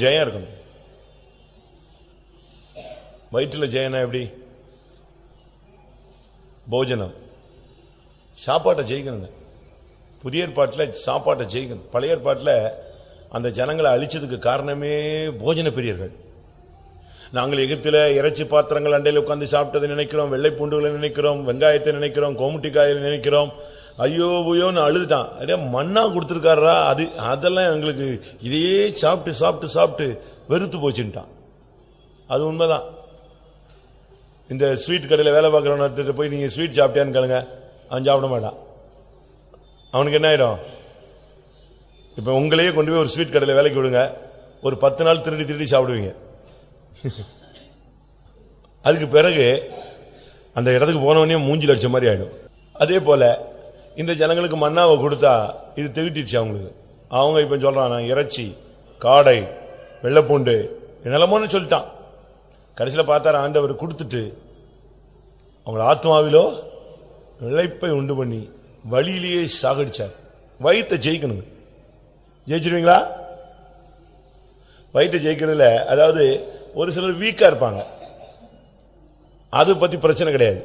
ஜெயம் இருக்கணும். வயிற்றுல ஜெயனா எப்படி? போஜனம். சாப்பாட்டை ஜெயிக்கணுங்க. புதிய ஏற்பாட்டில் சாப்பாட்டை ஜெயிக்கணும். பழைய ஏற்பாட்டில் அந்த ஜனங்களை அழிச்சதுக்கு காரணமே போஜன பிரியர்கள். நாங்கள் எகிப்தில் இறைச்சி பாத்திரங்கள் அண்டையில் உட்காந்து சாப்பிட்டதை நினைக்கிறோம் வெள்ளை பூண்டுகளை நினைக்கிறோம் வெங்காயத்தை நினைக்கிறோம் கோமுட்டிக்காயை நினைக்கிறோம். ஐயோ ஐயோன்னு அழுதுட்டான். அப்படியே மண்ணா கொடுத்துருக்காரா அது அதெல்லாம் எங்களுக்கு இதையே சாப்பிட்டு சாப்பிட்டு சாப்பிட்டு வெறுத்து போச்சுட்டான் அது உண்மைதான். இந்த ஸ்வீட் கடையில் வேலை பார்க்குறவன்கிட்ட போய் நீங்கள் ஸ்வீட் சாப்பிட்டியான்னு கேளுங்க. அவன் சாப்பிட மாட்டான். அவனுக்கு என்ன ஆயிடும்? இப்போ உங்களையே கொண்டு போய் ஒரு ஸ்வீட் கடையில் வேலைக்கு விடுங்க. ஒரு பத்து நாள் திருடி திருடி சாப்பிடுவீங்க. அதுக்கு பிறகு அந்த இடத்துக்கு போனவனே மூஞ்சி லட்சம் மாதிரி ஆயிடும். அதே போல இந்த ஜனங்களுக்கு மன்னாவை கொடுத்தா இது திகட்டிடுச்சு அவங்களுக்கு. அவங்க இப்ப சொல்றான் இறைச்சி காடை வெள்ளைப்பூண்டு நிலமோன்னு சொல்லிட்டான். கடைசியில பார்த்தாரு ஆண்டவர் கொடுத்துட்டு அவங்கள ஆத்மாவிலோ இழைப்பை உண்டு பண்ணி வழியிலேயே சாகடிச்சார். வயிற்றை ஜெயிக்கணுங்க. ஜெயிச்சிருவீங்களா? வயிற்றை ஜெயிக்கிறதுல அதாவது ஒரு சிலர் வீக்கா இருப்பாங்க. அது பத்தி பிரச்சனை கிடையாது.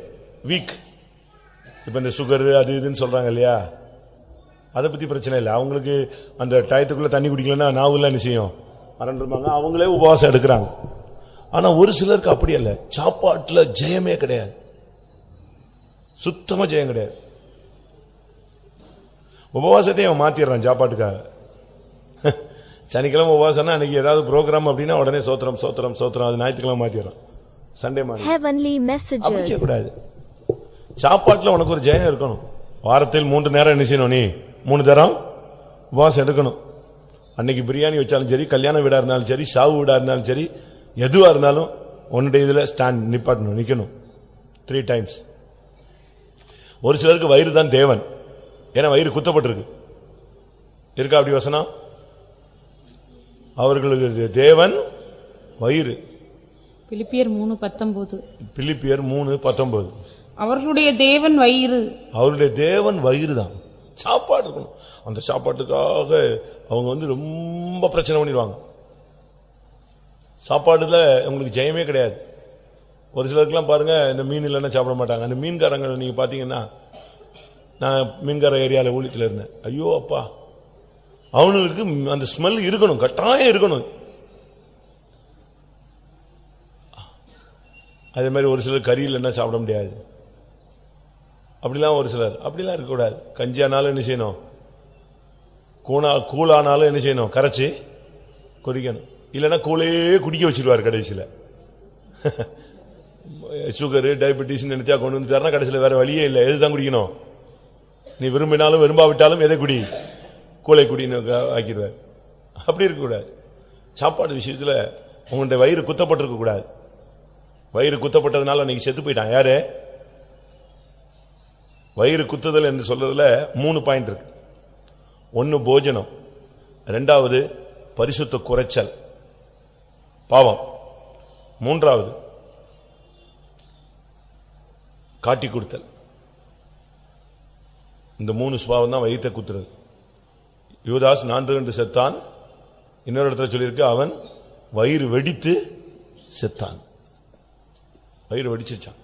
வீக் இப்ப இந்த சுகர் அது இதுன்னு சொல்றாங்க இல்லையா? அதை பத்தி பிரச்சனை இல்லை. அவங்களுக்கு அந்த டயத்துக்குள்ள தண்ணி குடிக்கலன்னா நாவுல என்ன செய்யும்? மறந்துருப்பாங்க அவங்களே உபவாசம் எடுக்கிறாங்க. ஆனா ஒரு சிலருக்கு அப்படி அல்ல. சாப்பாட்டுல ஜெயமே கிடையாது. சுத்தமா ஜெயம் கிடையாது. உபவாசத்தையும் அவன் மாத்திடுறான் சாப்பாட்டுக்காக. சனிக்கிழமை உபவாசம்னா அன்னைக்கு ஏதாவது ப்ரோக்ராம் அப்படின்னா உடனே சோத்திரம் சோத்திரம் சோத்திரம். அது ஞாயிற்றுக்கிழமை மாத்திடுறான். Sunday messages. செய்யக்கூடாது. சாப்பாட்டுல உனக்கு ஒரு ஜெயம் இருக்கணும். வாரத்தில் மூன்று நேரம் என்ன செய்யணும் நீ? மூணு தரம் உபவாசம் எடுக்கணும். அன்னைக்கு பிரியாணி வச்சாலும் சரி கல்யாண வீடா இருந்தாலும் சரி சாவு வீடா இருந்தாலும் சரி எதுவா இருந்தாலும் உன்னுடைய இதுல ஸ்டாண்ட் நிப்பாட்டணும் நிக்கணும். த்ரீ டைம்ஸ் ஒரு சிலருக்கு வயிறு தான் தேவன். ஏன்னா வயிறு குத்தப்பட்டிருக்கு. இருக்கா அப்படி வசனம் அவர்களுக்கு தேவன் வயிறு. பிலிப்பியர் மூணு பத்தொன்பது. பிலிப்பியர் மூணு பத்தொன்பது. அவர்களுடைய தேவன் வயிறு. அவருடைய தேவன் வயிறு தான் சாப்பாடு இருக்கணும். அந்த சாப்பாட்டுக்காக அவங்க வந்து ரொம்ப பிரச்சனை பண்ணிடுவாங்க. சாப்பாடுல உங்களுக்கு ஜெயமே கிடையாது. ஒரு சிலருக்குலாம் பாருங்க இந்த மீன் இல்லைன்னா சாப்பிட மாட்டாங்க. அந்த மீன்காரங்க நீங்க பாத்தீங்கன்னா நான் மீன்கார ஏரியாவில் ஊழியத்தில் இருந்தேன். ஐயோ அப்பா. அவனுக்கு அந்த ஸ்மெல் இருக்கணும் கட்டாயம் இருக்கணும். அதே மாதிரி ஒரு சிலர் கறி இல்லைன்னா சாப்பிட முடியாது. அப்படிலாம் ஒரு சிலர். அப்படிலாம் இருக்கக்கூடாது. கஞ்சியானாலும் என்ன செய்யணும்? கூணா கூழானாலும் என்ன செய்யணும்? கரைச்சி குடிக்கணும் இல்லைன்னா கூழே குடிக்க வச்சிருவார் கடைசியில். சுகரு டயபெட்டிஸ் நினைச்சா கொண்டு வந்துட்டாருன்னா கடைசியில் வேற வழியே இல்லை. எதுதான் குடிக்கணும்? நீ விரும்பினாலும் விரும்பாவிட்டாலும் எதை குடி? கூளை குடின்னு ஆக்கிடுவார். அப்படி இருக்கக்கூடாது. சாப்பாடு விஷயத்தில் உங்களுடைய வயிறு குத்தப்பட்டிருக்க கூடாது வயிறு குத்தப்பட்டதுனால அன்னைக்கு செத்து போயிட்டான். யாரு? வயிறு குத்துதல் என்று சொல்றதுல மூணு பாயிண்ட் இருக்கு. ஒன்னு போஜனம் ரெண்டாவது பரிசுத்த குறைச்சல் பாவம். மூன்றாவது காட்டி கொடுத்தல். இந்த மூணு சுபாவம் தான் வயிற்ற குத்துறது. யுவதாஸ் நான்கு என்று செத்தான். இன்னொரு இடத்துல சொல்லியிருக்கு அவன் வயிறு வெடித்து செத்தான். வயிறு வெடிச்சிருச்சான்.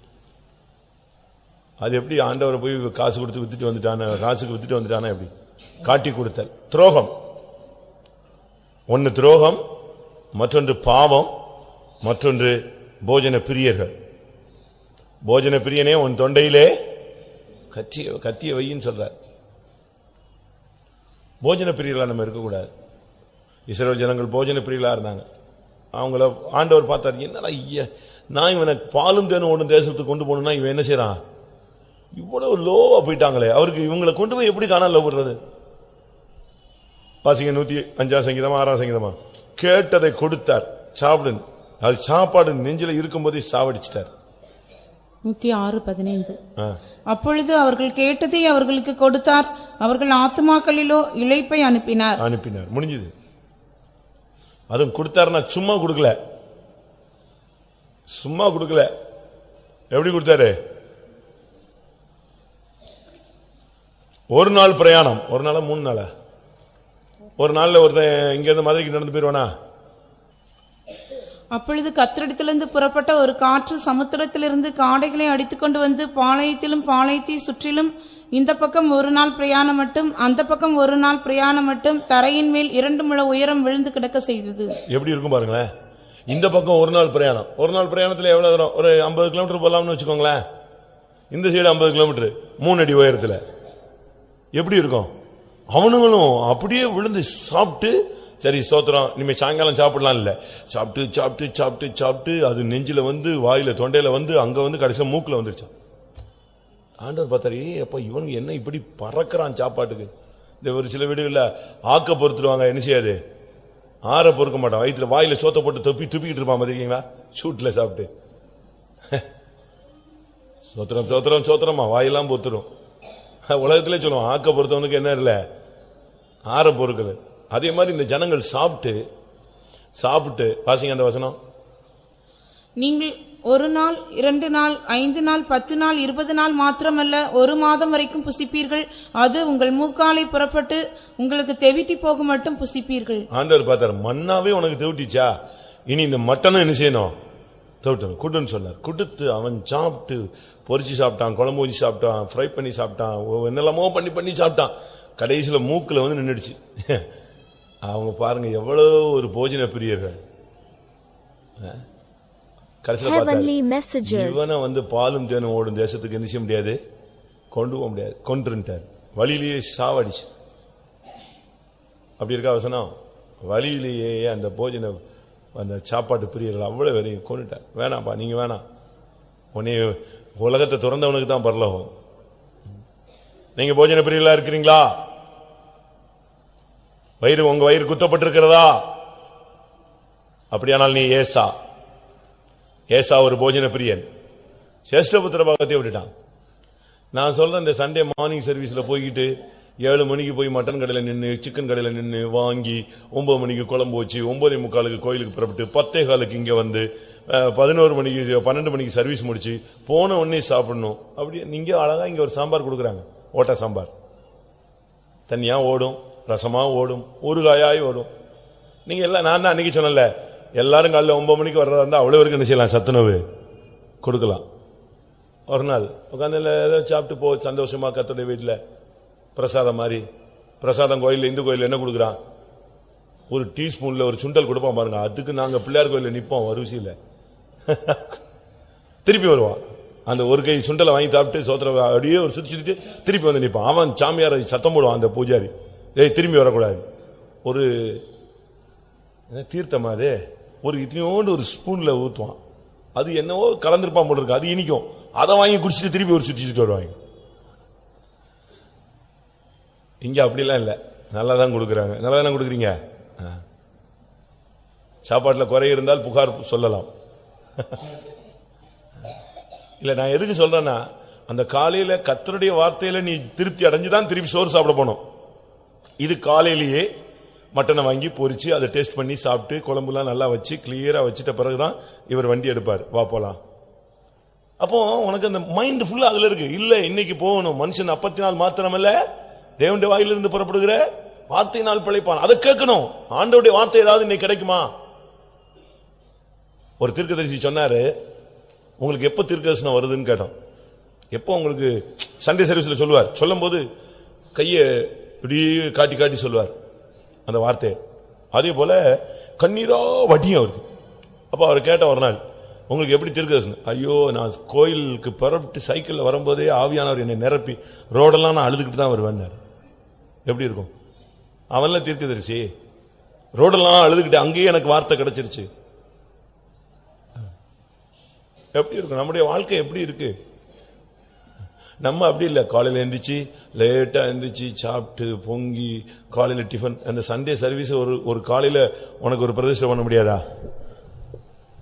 அது எப்படி ஆண்டவரை போய் காசு கொடுத்து வித்துட்டு வந்துட்டான காசுக்கு வித்துட்டு வந்துட்டானா எப்படி? காட்டி கொடுத்தல். துரோகம். ஒன்னு துரோகம் மற்றொன்று பாவம் மற்றொன்று போஜன பிரியர்கள். போஜன பிரியனே உன் தொண்டையிலே கத்திய கத்திய வையின்னு சொல்றார். போஜன பிரியர்களா நம்ம இருக்கக்கூடாது. இஸ்ரோ ஜனங்கள் போஜன பிரியர்களாக இருந்தாங்க. அவங்கள ஆண்டவர் பார்த்தாரு என்னடா ஐயா நான் இவனை பாலும் தேனும் ஒன்று தேசத்துக்கு கொண்டு போகணும்னா இவன் என்ன செய்யறான்? இவ்வளவு லோவா போயிட்டாங்களே. அவருக்கு இவங்களை கொண்டு போய் எப்படி காணால விடுறது வாசிங்க நூத்தி அஞ்சாம் சங்கீதமா ஆறாம் சங்கீதமா? கேட்டதை கொடுத்தார். சாப்பிடு. அது சாப்பாடு நெஞ்சில இருக்கும்போதே சாவடிச்சிட்டார். நூத்தி ஆறு பதினைந்து. அப்பொழுது அவர்கள் கேட்டதை அவர்களுக்கு கொடுத்தார். அவர்கள் ஆத்துமாக்களிலோ இளைப்பை அனுப்பினார். அனுப்பினார். முடிஞ்சது. அதுவும் கொடுத்தாருன்னா சும்மா கொடுக்கல. சும்மா கொடுக்கல. எப்படி கொடுத்தாரு? ஒரு நாள் பிரயாணம். ஒரு நாளா மூணு நாளா? ஒரு நாள்ல ஒருத்தன் இங்க இருந்து மதுரைக்கு நடந்து போயிருவானா? அப்பொழுது கத்திரிடத்திலிருந்து புறப்பட்ட ஒரு காற்று சமுத்திரத்திலிருந்து காடைகளை அடித்துக்கொண்டு வந்து பாளையத்திலும் பாளையத்தை சுற்றிலும் இந்த பக்கம் ஒரு நாள் பிரயாணம் மட்டும் அந்த பக்கம் ஒரு நாள் பிரயாணம் மட்டும் தரையின் மேல் இரண்டு முழ உயரம் விழுந்து கிடக்க செய்தது. எப்படி இருக்கும் பாருங்களேன். இந்த பக்கம் ஒரு நாள் பிரயாணம். ஒரு நாள் பிரயாணத்துல எவ்வளவு தூரம்? ஒரு ஐம்பது கிலோமீட்டர் போலாம்னு வச்சுக்கோங்களேன். இந்த சைடு ஐம்பது கிலோமீட்டர். மூணு அடி உயரத்துல. எப்படி இருக்கும்? அவனுங்களும் அப்படியே விழுந்து சாப்பிட்டு சரி சோத்திரம் இனிமே சாயங்காலம் சாப்பிடலாம் இல்ல. சாப்பிட்டு சாப்பிட்டு சாப்பிட்டு சாப்பிட்டு அது நெஞ்சில வந்து வாயில தொண்டையில வந்து அங்க வந்து கடைசியா மூக்குல வந்துருச்சான் ஆண்டவர் பார்த்தாரு "ஏய், அப்ப இவனுக்கு என்ன இப்படி பறக்கிறான் சாப்பாட்டுக்கு? இந்த ஒரு சில வீடுகள்ல ஆக்க பொறுத்துருவாங்க என்ன செய்யாது? ஆற பொறுக்க மாட்டான். வயிற்றுல வாயில சோத்த போட்டு தொப்பி துப்பிக்கிட்டு இருப்பான் பாத்திருக்கீங்களா? சூட்டில் சாப்பிட்டு. சோத்திரம் சோத்திரம் சோத்திரமா வாயெல்லாம் பொத்துரும். உலகத்திலே சொல்லுவோம் ஆக்க பொறுத்தவனுக்கு என்ன இல்ல? ஆற பொறுக்கல அதே மாதிரி இந்த ஜனங்கள் சாப்பிட்டு சாப்பிட்டு வாசிங்க அந்த வசனம். நீங்கள் ஒரு நாள் இரண்டு நாள் ஐந்து நாள் பத்து நாள் இருபது நாள் மாத்திரமல்ல ஒரு மாதம் வரைக்கும் புசிப்பீர்கள். அது உங்கள் மூக்காலை புறப்பட்டு உங்களுக்கு தெவிட்டி போக மட்டும் புசிப்பீர்கள். ஆண்டவர் பார்த்தார் மண்ணாவே உனக்கு தெவிட்டிச்சா? இனி இந்த மட்டனும் என்ன செய்யணும்? தெவிட்டணும். குடுன்னு சொன்னார். கொடுத்து அவன் சாப்பிட்டு பொரிச்சு சாப்பிட்டான் குழம்பு ஊற்றி சாப்பிட்டான் ஃப்ரை பண்ணி சாப்பிட்டான் என்னெல்லாமோ பண்ணி பண்ணி சாப்பிட்டான். கடைசியில மூக்குல வந்து நின்னுடுச்சு. அவங்க பாருங்க எவ்வளவு ஒரு போஜன பிரியர்கள். கடைசியில. இவனை வந்து பாலும் தேனும் ஓடும் தேசத்துக்கு என்ன செய்ய முடியாது? கொண்டு போக முடியாது. கொன்றுட்டார் வழியிலேயே சாவடிச்சு. அப்படி இருக்கா வசனம்? வழியிலேயே அந்த போஜன அந்த சாப்பாட்டு பிரியர்கள் அவ்வளவு வரையும் கொண்டுட்டார் வேணாம்ப்பா நீங்க வேணாம். உன்னை உலகத்தை திறந்தவனுக்கு தான் பரலோகம். நீங்க போஜன பிரியர்களா இருக்கிறீங்களா? வயிறு உங்க வயிறு குத்தப்பட்டிருக்கிறதா? அப்படியானால் நீ ஏசா. ஏசா ஒரு போஜன பிரியன். சேஷ்டபுத்திர பாகத்தை விட்டுட்டான். நான் சொல்றேன் இந்த சண்டே மார்னிங் சர்வீஸ்ல போய்கிட்டு ஏழு மணிக்கு போய் மட்டன் கடையில நின்னு சிக்கன் கடையில நின்னு வாங்கி ஒன்பது மணிக்கு குழம்பு வச்சு ஒன்பதே முக்காலுக்கு கோயிலுக்கு புறப்பட்டு பத்தே காலுக்கு இங்கே வந்து பதினோரு மணிக்கு பன்னெண்டு மணிக்கு சர்வீஸ் முடிச்சு போன உடனே சாப்பிடணும். அப்படி நீங்க அழகா இங்க ஒரு சாம்பார் கொடுக்குறாங்க. ஓட்டா சாம்பார். தனியா ஓடும் ரசமா ஓடும் ஊறுகாயாய் ஓடும். நீங்க எல்லாம் நான் தான் அன்னைக்கு சொன்னல எல்லாரும் காலைல ஒன்பது மணிக்கு வர்றதா இருந்தால் அவ்வளோ வரைக்கும் என்ன செய்யலாம்? சத்துணவு கொடுக்கலாம். ஒரு நாள் உட்காந்து ஏதோ சாப்பிட்டு போ சந்தோஷமா கத்துடைய வீட்டில் பிரசாதம் மாதிரி. பிரசாதம் கோயில் இந்து கோயில் என்ன கொடுக்குறான்? ஒரு டீஸ்பூனில் ஒரு சுண்டல் கொடுப்பான் பாருங்க. அதுக்கு நாங்கள் பிள்ளையார் கோயிலில் நிற்போம் அரிசியில திருப்பி வருவான். அந்த ஒரு கை சுண்டலை வாங்கி சாப்பிட்டு சோத்திர அப்படியே ஒரு சுற்றி சுற்றி திருப்பி வந்து நிற்பான். அவன் சாமியாரை சத்தம் போடுவான் அந்த பூஜாரி. ஏய் திரும்பி வரக்கூடாது. ஒரு என்ன தீர்த்தமா அது? ஒரு இத்தனையோண்டு ஒரு ஸ்பூனில் ஊற்றுவான் அது என்னவோ கலந்துருப்பான் போல இருக்கு. அது இனிக்கும். அதை வாங்கி குடிச்சிட்டு திருப்பி ஒரு சுற்றி சுற்றி வருவாங்க. இங்கே அப்படிலாம் இல்லை. நல்லா தான் கொடுக்குறாங்க. நல்லா தானே கொடுக்குறீங்க? ஆ. குறை இருந்தால் புகார் சொல்லலாம். இல்லை நான் எதுக்கு சொல்றேன்னா அந்த காலையில கத்தருடைய வார்த்தையில நீ திருப்தி அடைஞ்சுதான் திருப்பி சோறு சாப்பிட போனோம். இது காலையிலேயே மட்டனை வாங்கி பொறிச்சு அதை டேஸ்ட் பண்ணி சாப்பிட்டு குழம்புலாம் நல்லா வச்சு கிளியரா வச்சுட்ட பிறகுதான் இவர் வண்டி எடுப்பார். வா போலாம். அப்போ உனக்கு அந்த மைண்ட் ஃபுல்லா அதுல இருக்கு. இல்ல இன்னைக்கு போகணும். மனுஷன் அப்பத்தி நாள் மாத்திரமல்ல. தேவனுடைய வாயிலிருந்து புறப்படுகிற வார்த்தை நாள் பிழைப்பான். அதை கேட்கணும். ஆண்டவுடைய வார்த்தை ஏதாவது இன்னைக்கு கிடைக்குமா? ஒரு தீர்க்கதரிசி சொன்னாரு உங்களுக்கு எப்போ தீர்க்கதரிசனம் வருதுன்னு கேட்டோம். எப்போ உங்களுக்கு சண்டே சர்வீஸில் சொல்லுவார்? சொல்லும்போது கையை இப்படியே காட்டி காட்டி சொல்லுவார் அந்த வார்த்தையை அதே போல கண்ணீரா வட்டியும் அவருக்கு. அப்போ அவர் கேட்ட ஒரு நாள் உங்களுக்கு எப்படி தீர்க்கதரிசனம்? ஐயோ நான் கோயிலுக்கு புறப்பட்டு சைக்கிளில் வரும்போதே ஆவியானவர் என்னை நிரப்பி ரோடெல்லாம் நான் அழுதுகிட்டு தான் வருவேன் எப்படி இருக்கும்? அவன்லாம் தீர்க்கதரிசி ரோடெல்லாம் அழுதுகிட்டு அங்கேயே எனக்கு வார்த்தை கிடைச்சிருச்சு. எப்படி இருக்கும் நம்முடைய வாழ்க்கை எப்படி இருக்கு? நம்ம அப்படி இல்லை. காலையில் எழுந்திரிச்சு லேட்டாக எழுந்திரிச்சு சாப்பிட்டு பொங்கி காலையில் டிஃபன் அந்த சண்டே சர்வீஸ் ஒரு ஒரு காலையில் உனக்கு ஒரு பிரதிஷ்டை பண்ண முடியாதா?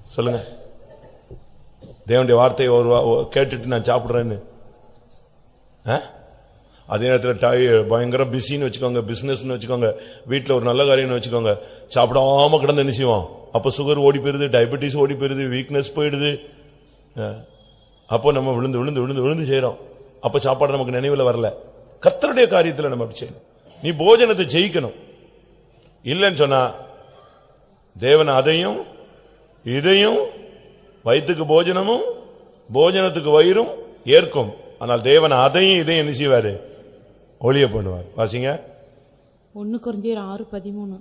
சொல்லுங்க. தேவனுடைய வார்த்தையை ஒரு வா- கேட்டுட்டு நான் சாப்பிட்றேன்னு. ஆ? அதே நேரத்தில் டை பயங்கர பிஸின்னு வச்சுக்கோங்க. பிஸ்னஸ்ன்னு வச்சுக்கோங்க. வீட்டில் ஒரு நல்ல காரியம்னு வச்சுக்கோங்க. சாப்பிடாம கிடந்து என்ன செய்வோம்? அப்போ சுகர் ஓடி போயிருது டயபெட்டிஸ் ஓடி போயிருது வீக்னஸ் போயிடுது. அப்போ நம்ம விழுந்து விழுந்து விழுந்து விழுந்து செய்யறோம் அப்ப சாப்பாடு நமக்கு நினைவில் வரல. கத்தருடைய காரியத்தில் நம்ம அப்படி செய்யணும். நீ போஜனத்தை ஜெயிக்கணும். இல்லைன்னு சொன்னா தேவன் அதையும் இதையும் வயிற்றுக்கு போஜனமும் போஜனத்துக்கு வயிறும் ஏற்கும். ஆனால் தேவன் அதையும் இதையும் என்ன செய்வாரு? ஒளிய பண்ணுவார் வாசிங்க. ஒன்னு குருந்தியர் ஆறு பதிமூணு.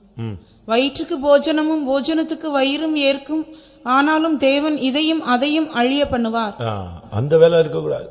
வயிற்றுக்கு போஜனமும் போஜனத்துக்கு வயிறும் ஏற்கும் ஆனாலும் தேவன் இதையும் அதையும் அழிய பண்ணுவார். அந்த வேலை இருக்கக்கூடாது.